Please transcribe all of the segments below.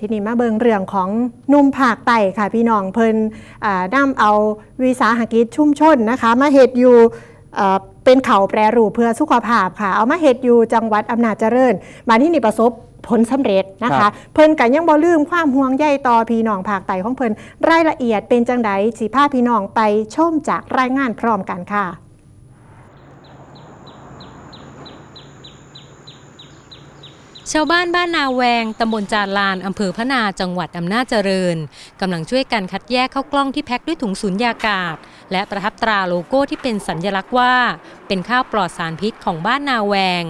ทีนี้มาเบิงเรื่องของหนุ่มภาคใต้ค่ะพี่น้องเพิ่นอ่านำเอาวิสาหกิจชุมชนนะคะ มาเฮ็ดอยู่อ่าเป็นเขาวแปรรูปเพื่อสุขภาพค่ะ เอามาเฮ็ดอยู่จังหวัดอำนาจเจริญมาที่นี่ประสบผลสำเร็จนะครัคะบเพิ่นก็ยังบ่ลืมความห่วงใยต่อพี่น้องภาคใต้ของเพิ่นรายละเอียดเป็นจังไดสิพาพี่น้องไปชมจากรายงานพร้อมกันค่ะ ชาวบ้านบ้านนาแวงตำบลจานลานอำเภอพะนาจังหวัดอำนาจเจริญกำลังช่วยกันคัดแยกข้าวกล้องที่แพ็คด้วยถุงสุญญากาศ และประทับตราโลโก้ที่เป็นสัญญลักษณ์ว่า เป็นข้าวปลอดสารพิษของบ้านนาแวง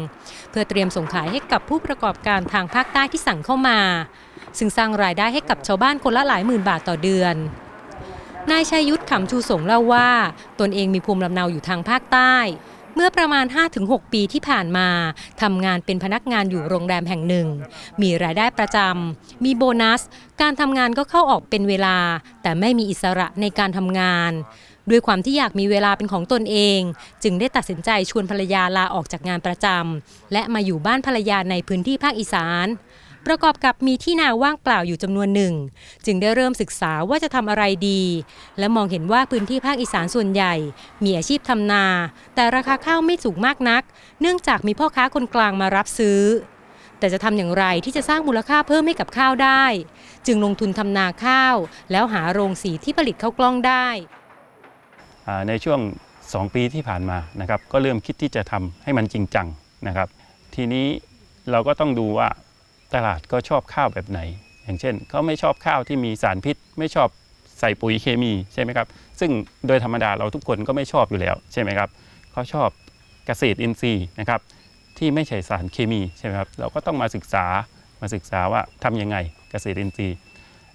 เพื่อเตรียมส่งขายให้กับผู้ประกอบการทางภาคใต้ที่สั่งเข้ามา ซึ่งสร้างรายได้ให้กับชาวบ้านคนละหลายหมื่นบาทต่อเดือนนายชัยยุทธขำชูสงเล่าว่า ตนเองมีภูมิลำเนาอยู่ทางภาคใต้ เมื่อประมาณ 5-6 ปีที่ผ่านมาทำงานเป็นพนักงานอยู่โรงแรมแห่งหนึ่ง มีรายได้ประจำมีโบนัส การทำงานก็เข้าออกเป็นเวลา แต่ไม่มีอิสระในการทำงาน ด้วยความที่อยากมีเวลาเป็นของตนเอง จึงได้ตัดสินใจชวนภรรยาลาออกจากงานประจำและมาอยู่บ้านภรรยาในพื้นที่ภาคอีสาน ประกอบกับมีที่นาว่างเปล่าอยู่จำนวนหนึ่ง จึงได้เริ่มศึกษาว่าจะทำอะไรดี และมองเห็นว่าพื้นที่ภาคอีสานส่วนใหญ่ มีอาชีพทำนา แต่ราคาข้าวไม่สูงมากนัก เนื่องจากมีพ่อค้าคนกลางมารับซื้อ แต่จะทำอย่างไรที่จะสร้างมูลค่าเพิ่มให้กับข้าวได้ จึงลงทุนทำนาข้าว แล้วหาโรงสีที่ผลิตข้าวกล้องได้ อ่าในช่วง 2 ปีที่ผ่านมานะครับก็เริ่มคิดที่จะทำให้มันจริงจังนะครับ ทีนี้เราก็ต้องดูว่า ตลาดก็ชอบข้าวแบบไหน อย่างเช่นเขาไม่ชอบข้าวที่มีสารพิษ ไม่ชอบใส่ปุ๋ยเคมีใช่ไหมครับ ซึ่งโดยธรรมดาเราทุกคนก็ไม่ชอบอยู่แล้วใช่ไหมครับเขาชอบเกษตรอินทรีย์นะครับที่ไม่ใช่สารเคมีใช่ไหมครับเราก็ต้องมาศึกษามาศึกษาว่าทำยังไงเกษตรอินทรีย์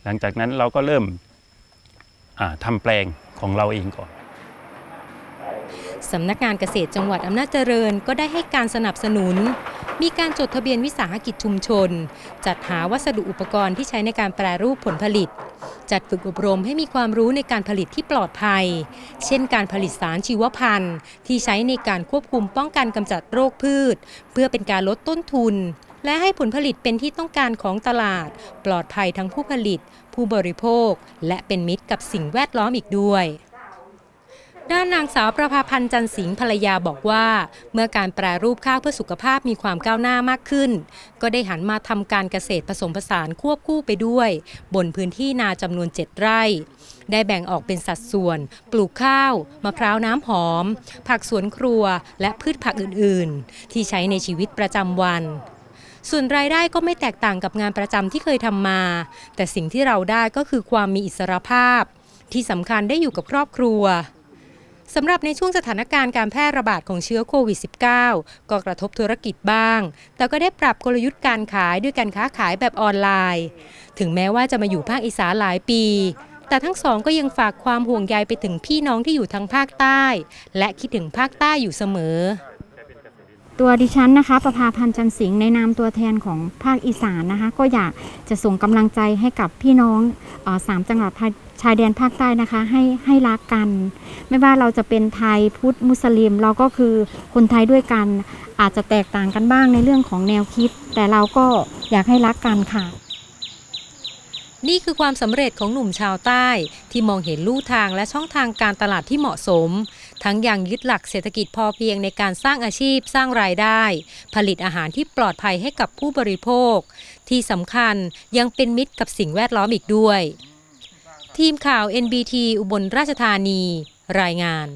หลังจากนั้นเราก็เริ่มอ่าทำแปลงของเราเองก่อนสำนักงานเกษตรจังหวัดอำนาจเจริญก็ได้ให้การสนับสนุน มีการจดทะเบียนวิสาหกิจชุมชน จัดหาวัสดุอุปกรณ์ที่ใช้ในการแปรรูปผลผลิต จัดฝึกอบรมให้มีความรู้ในการผลิตที่ปลอดภัย เช่นการผลิตสารชีวพันธุ์ ที่ใช้ในการควบคุมป้องกันกำจัดโรคพืช เพื่อเป็นการลดต้นทุน และให้ผลผลิตเป็นที่ต้องการของตลาด ปลอดภัยทั้งผู้ผลิต ผู้บริโภค และเป็นมิตรกับสิ่งแวดล้อมอีกด้วย ด้านนางสาวประภาพันธ์จันสิงห์ภรรยาบอกว่า เมื่อการแปรรูปข้าวเพื่อสุขภาพมีความก้าวหน้ามากขึ้น ก็ได้หันมาทำการเกษตรผสมผสานควบคู่ไปด้วย บนพื้นที่นาจำนวน 7 ไร่ ได้แบ่งออกเป็นสัดส่วน ปลูกข้าว มะพร้าวน้ำหอม ผักสวนครัว และพืชผักอื่น ๆ ที่ใช้ในชีวิตประจำวันส่วนรายได้ก็ไม่แตกต่างกับงานประจำที่เคยทำมา แต่สิ่งที่เราได้ก็คือความมีอิสรภาพ ที่สำคัญได้อยู่กับครอบครัว สำหรับในช่วงสถานการณ์การแพร่ระบาดของเชื้อโควิด -19 ก็กระทบธุรกิจบ้าง แต่ก็ได้ปรับกลยุทธ์การขายด้วยการค้าขายแบบออนไลน์ ถึงแม้ว่าจะมาอยู่ภาคอีสานหลายปี แต่ทั้งสองก็ยังฝากความห่วงใยไปถึงพี่น้องที่อยู่ทางภาคใต้ และคิดถึงภาคใต้อยู่เสมอ ตัวดิฉันนะคะ ประภาพันธ์จันสิงห์ในนามตัวแทนของภาคอีสานนะคะ ก็อยากจะส่งกำลังใจให้กับพี่น้องออสามจังหวัดภาค ชายแดนภาคใต้นะคะให้ให้รักกัน ไม่ว่าเราจะเป็นไทยพุทธมุสลิม เราก็คือคนไทยด้วยกัน อาจจะแตกต่างกันบ้างในเรื่องของแนวคิด แต่เราก็อยากให้รักกันค่ะ นี่คือความสำเร็จของหนุ่มชาวใต้ ที่มองเห็นลู่ทางและช่องทางการตลาดที่เหมาะสม ทั้งยังยึดหลักเศรษฐกิจพอเพียงในการสร้างอาชีพสร้างรายได้ ผลิตอาหารที่ปลอดภัยให้กับผู้บริโภค ที่สำคัญยังเป็นมิตรกับสิ่งแวดล้อมอีกด้วย ทีมข่าว NBT อุบลราชธานี รายงาน